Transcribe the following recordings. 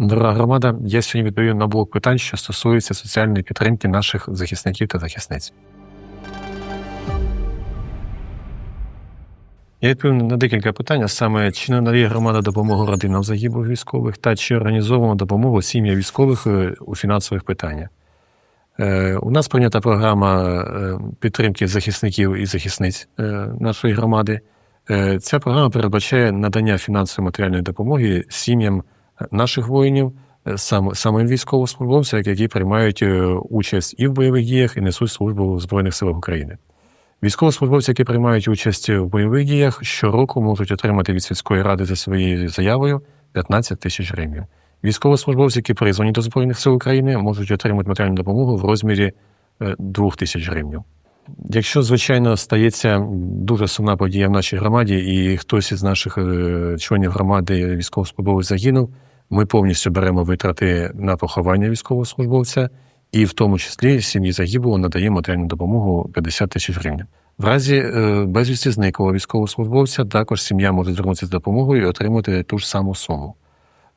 Дорога громада, я сьогодні відповім на блок питань, що стосується соціальної підтримки наших захисників та захисниць. Я відповім на декілька питань, а саме чи надає громада допомогу родинам загиблих військових та чи організовуємо допомогу сім'ям військових е, у фінансових питаннях. Е, У нас прийнята програма е, підтримки захисників і захисниць нашої громади. Ця програма передбачає надання фінансової матеріальної допомоги сім'ям наших воїнів, е, сам, самим військовослужбовцям, які приймають е, участь і в бойових діях, і несуть службу в Збройних силах України. Військовослужбовці, які приймають участь в бойових діях, щороку можуть отримати від сільської ради за своєю заявою 15 тисяч гривень. Військовослужбовці, які призвані до Збройних сил України, можуть отримати матеріальну допомогу в розмірі 2 тисяч гривень. Якщо, звичайно, стається дуже сумна подія в нашій громаді, і хтось із наших е, членів громади військовослужбовець загинув, ми повністю беремо витрати на поховання військовослужбовця, і в тому числі сім'ї загиблого надаємо матеріальну допомогу 50 тисяч гривень. В разі е, безвісті зниклого військовослужбовця також сім'я може звернутися з допомогою і отримати ту ж саму суму.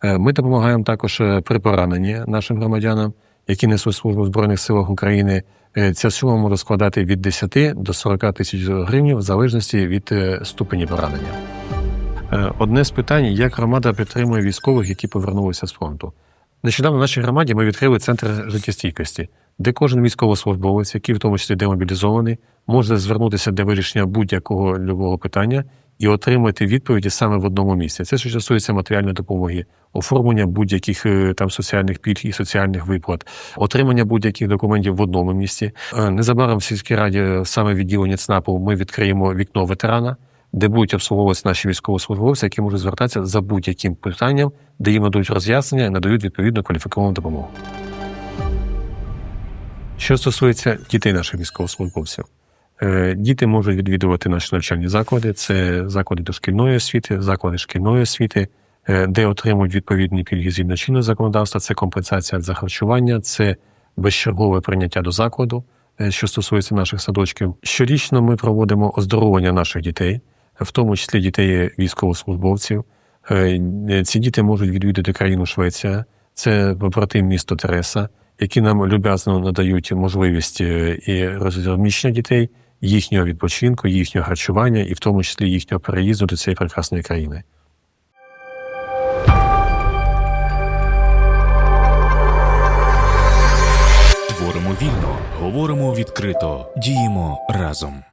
Е, Ми допомагаємо також при пораненні нашим громадянам, які несуть службу в Збройних силах України. Е, Ця сума може складати від 10 до 40 тисяч гривень в залежності від е, ступені поранення. Е, Одне з питань, як громада підтримує військових, які повернулися з фронту. Нещодавно в нашій громаді ми відкрили центр життєстійкості, де кожен військовослужбовець, який в тому числі демобілізований, може звернутися для вирішення будь-якого любого питання і отримати відповіді саме в одному місці. Це що стосується матеріальної допомоги, оформлення будь-яких е, там соціальних пільг і соціальних виплат, отримання будь-яких документів в одному місці. Е, Незабаром в сільській раді е, саме відділення ЦНАПу ми відкриємо вікно ветерана, де будуть обслуговуватися наші військовослужбовці, які можуть звертатися за будь-яким питанням, де їм надають роз'яснення надають відповідну кваліфіковану допомогу. Що стосується дітей наших військовослужбовців, діти можуть відвідувати наші навчальні заклади. Це заклади дошкільної освіти, заклади шкільної освіти, е, де отримують відповідні пільги згідно чинного законодавства. Це компенсація за харчування, це безчергове прийняття до закладу, е, що стосується наших садочків. Щорічно ми проводимо оздоровлення наших дітей, в тому числі дітей військовослужбовців. Е, Ці діти можуть відвідати країну Швеція, це побратим місто Тереса, які нам люб'язно надають можливість е, і розміщення дітей, їхнього відпочинку, їхнього харчування, і в тому числі їхнього переїзду до цієї прекрасної країни. Творимо вільно, говоримо відкрито, діємо разом.